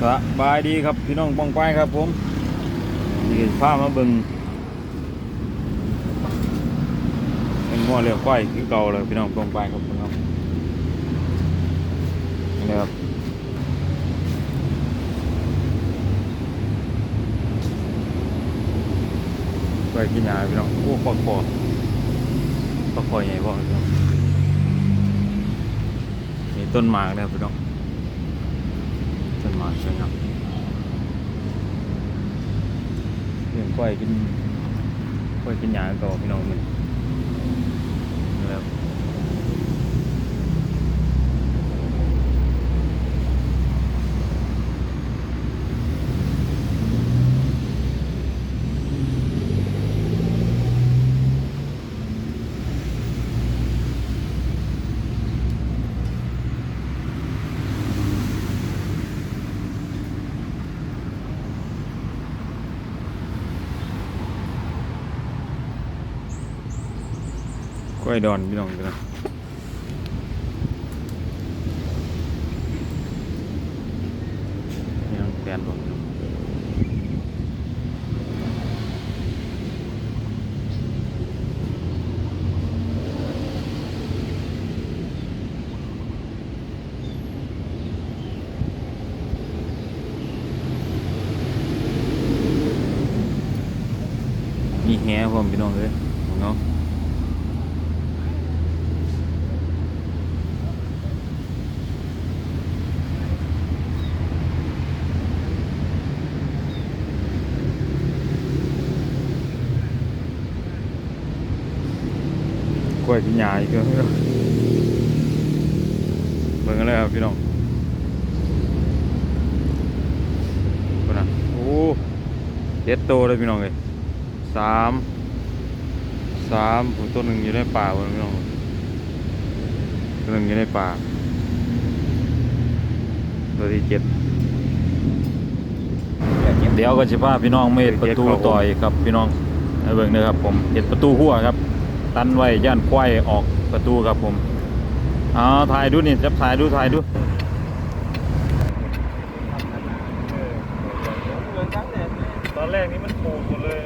สบายดีครับพี่น้องปองไปครับผมนี่พามาเบิงเป็นงัวเรียกควายคือเก่าเลยพี่น้องปองไปครับพี่น้องนี่ครับไปกินยาพี่น้องโอ้ปอกคอปอกคอใหญ่พี่น้องนี่ต้นหมากนะครับพี่น้อง ต้นไม้สวยงามเรื่องกล้วยกินกล้วยกินหญ้าก็พี่น้องมันแล้ว ก ล้วยดอนพี่น้องพี่น้องนี่แฟนผมมีแฮผมพี่น้องเลยของเนาะ ก ล้วยกินหญ้าอีกแล้วพี่น้องเบิ่งกันเลยครับพี่น้องคนน่ะโอ้เจ็ดโตเลยพี่น้องเลยสามสามผมตัวหนึ่งอยู่ในป่าพี่น้องตัวหนึ่งอยู่ในป่าตัวที่เจ็ดเดี๋ยวก็จะพาพี่น้องเมดประตูต่อยครับพี่น้องให้เบิ่งเลยครับผมเห็ดประตูหัวครับ ตันไว้ย่านควายออกประตูครับผมเอาถ่ายดูนี่จับถ่ายดูถ่ายดูตอนแรกนี้มันปูหมดเลย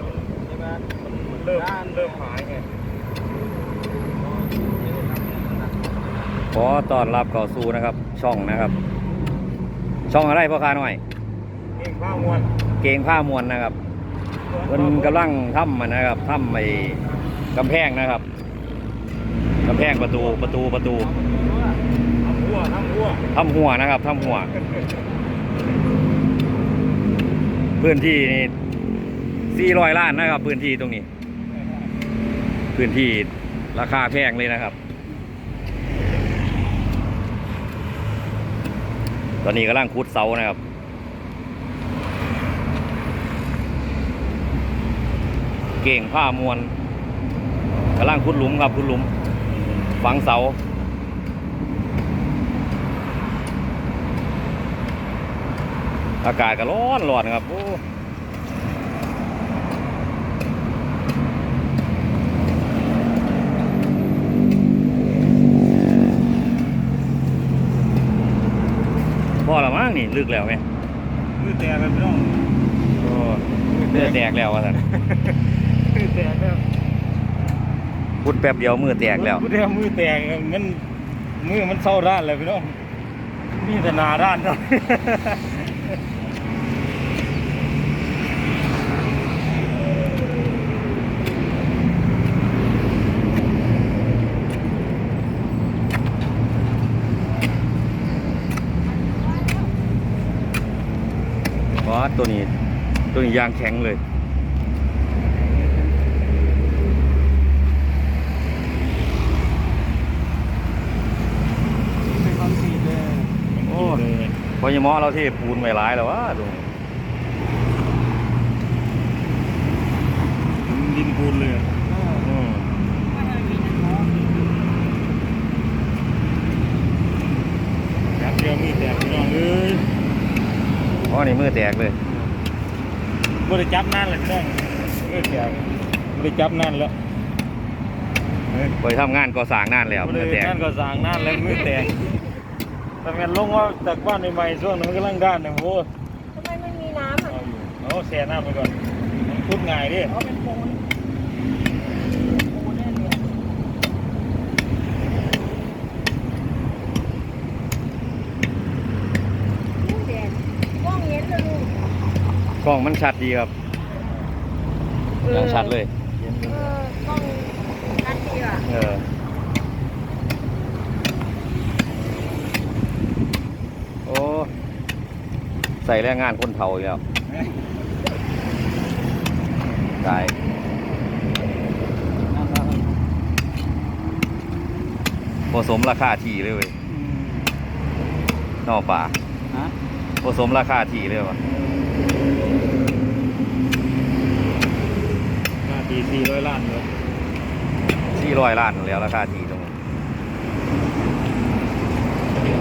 มันเริ่มเริ่มหายไงขอต้อนรับเข้าสู่นะครับ ช่องนะครับ ช่องอะไรพ่อค้าหน่อยเองผ้ามวน เกงผ้ามวลนะครับเพิ่นกำลังทำมันนะครับทำไอ้ กำแพงนะครับกำแพงประตูประตูประตูทำหัวทำหัวทำหัวนะครับทำหัว พื้นที่นี่สี่ร้อยล้านนะครับ พื้นที่ตรงนี้ พื้นที่ราคาแพงเลยนะครับ ตอนนี้กำลังขุดเสานะครับเก่งผ้ามวล กำลังขุดหลุมครับขุดหลุม ฝังเสาอากาศก็ร้อนร้อนครับโอ้พอและมั้งนี่ลึกแล้วไหมมือแตกกันพี่น้องโอ้เลือดแตกแล้วว่าสันมือแตกแล้ว พูดแป๊บเดียวมือแตกแล้วพูดแล้วมือแตกมันมือมันเศร้าด้านเลยพี่น้องมีแต่หนาด้านเนาะเพราะตัวนี้ตัวนี้ยางแข็งเลย เป็นความสีเลย โอ้พอยมอเราที่ปูนไว้หลายแล้ววะตรงนี้ดินปูนเลยอืมแป๊บเดียวมือแตกพี่น้องเอ้ยอ๋อนี่มือแตกเลยบ่ได้จับนั่นเลยพี่น้องมือแตกบ่ได้จับนั่นแล้วไปทำงานก่อสร้างนานแล้วบ่มืได้อแตกนั่นก็สร้างนั่นแล้วมือแตก แต่แม่นลงว่าจากบ้านใหม่ๆช่วงนั้นมันกำลังด้านเนี่ยโอ้น้ำอะเอาอยู่เอาแช่น้ำไปก่อนมันพุดง่ายดิเขาเป็นปูนปูนแน่เลยลูกแดดกล้องเห็นเลยลูกกล้องมันชัดดีครับยังชัดเลย เออกล้องชัดดีว่ะ เออโอ้ ใส่แรงงานคนเฒ่าอีกแล้วตายผสมราคาที่เลยเว้ยนอกป่าฮะผสมราคาที่เลยวะหน้าตีสี่ร้อยล้านเลยสี่ร้อยล้านแล้วราคาที่ตรงนี้ ร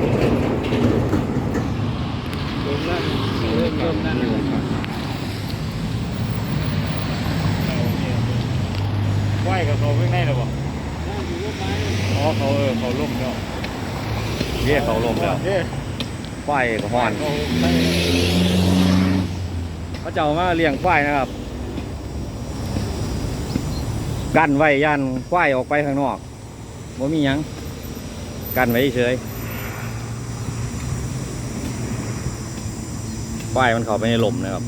วมล้าน เริ่มเริ่มนั่นเลยเอายไหวกับเขาเพิ่งได้หรอบ่อ๋อเขาเออเขาล่มแล้วเรียกเขาลมแล้วเด้อควายกับฮอนเขาเขาจะเอามาเลี้ยงควายนะครับ กันไว้ยันควายออกไปข้างนอกว่มีหยังกันไว้เฉย ควายมันเข้าไปในลมนะครับ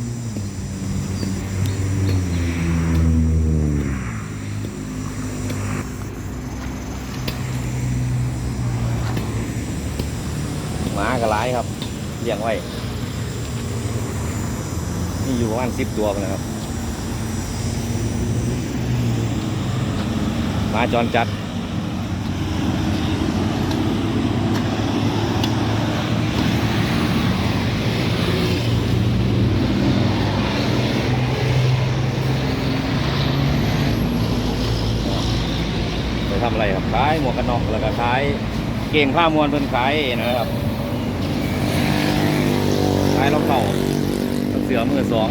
หมากระไรครับเลี้ยงไว้มีอยู่ประมาณสิบตัวพุ่นนะครับหมาจรจัด ทำอะไรครับขายหมวกกันน็อกแล้วก็ขายเก่งผ้ามวนเพิ่นขายนะครับขายรองเท้าเสือมือสอง